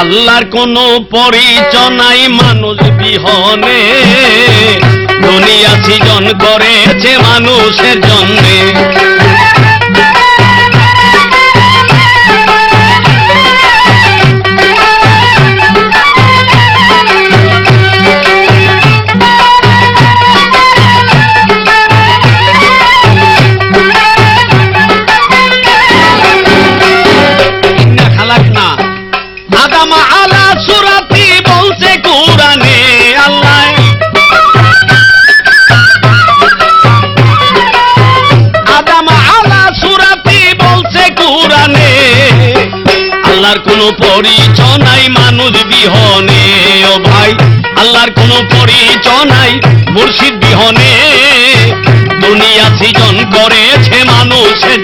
আল্লাহর কোন পরিচয় নাই মানুষ বিহনে। দুনিয়া সৃজন করেছে মানুষের জন্যে। আল্লাহর কোনো পরিচয় নাই মানুষ বিহনে। ও ভাই, আল্লাহর কোনো পরিচয় নাই মুর্শিদ বিহনে। দুনিয়া সৃজন করেছে মানুষের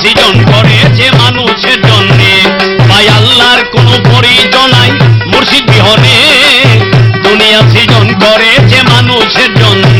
সৃজন করেছে মানুষের জন্যে। ভাই, আল্লাহর কোনো পরিজন নাই, মুর্শিদ বিহনে। দুনিয়া সৃজন করেছে মানুষের জন্যে।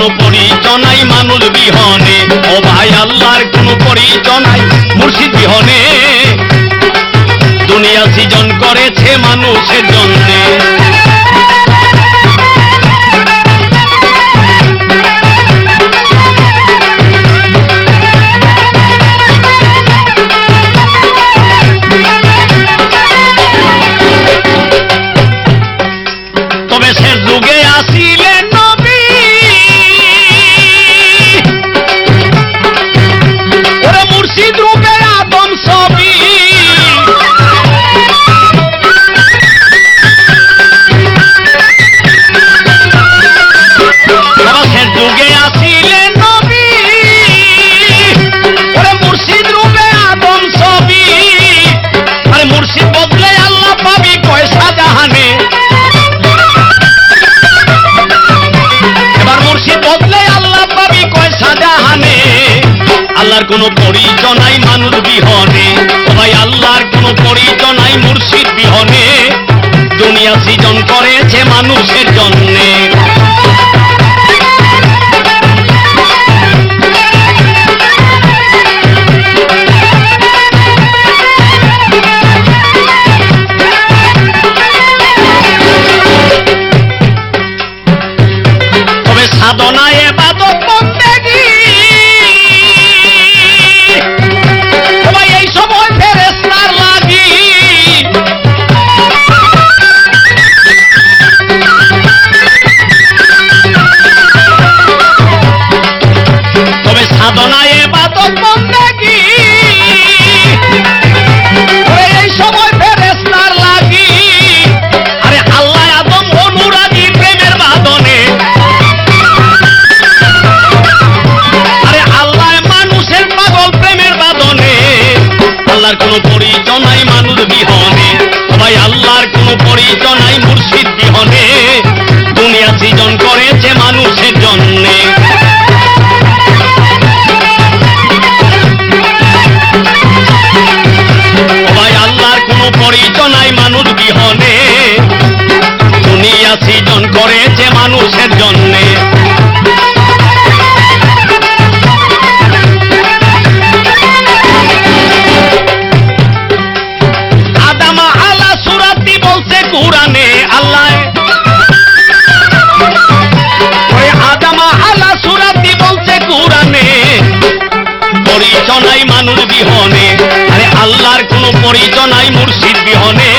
কোনো পরিচয় নাই মানুষ বিহনে। ও ভাই আল্লাহর কোনো পরিচয় নাই মুর্শিদ বিহনে। দুনিয়া সৃজন করেছে মানুষের জন্যে। বদলে আল্লাহ পাবি কয় সাজাহানে। আল্লাহর কোনো পরিচয় নাই মানুষ বিহনে। সবাই আল্লাহর কোনো পরিচয় নাই মুর্শিদ বিহনে। দুনিয়া সৃজন করেছে মানুষের জন্যে। পরিচয় নাই মুর্শিদ বিহনে দুনিয়া সৃজন করেছে মানুষের জন্যে। আল্লাহর কোনো পরিচয় নাই পরিচয় নাই মুর্শিদ বিহনে।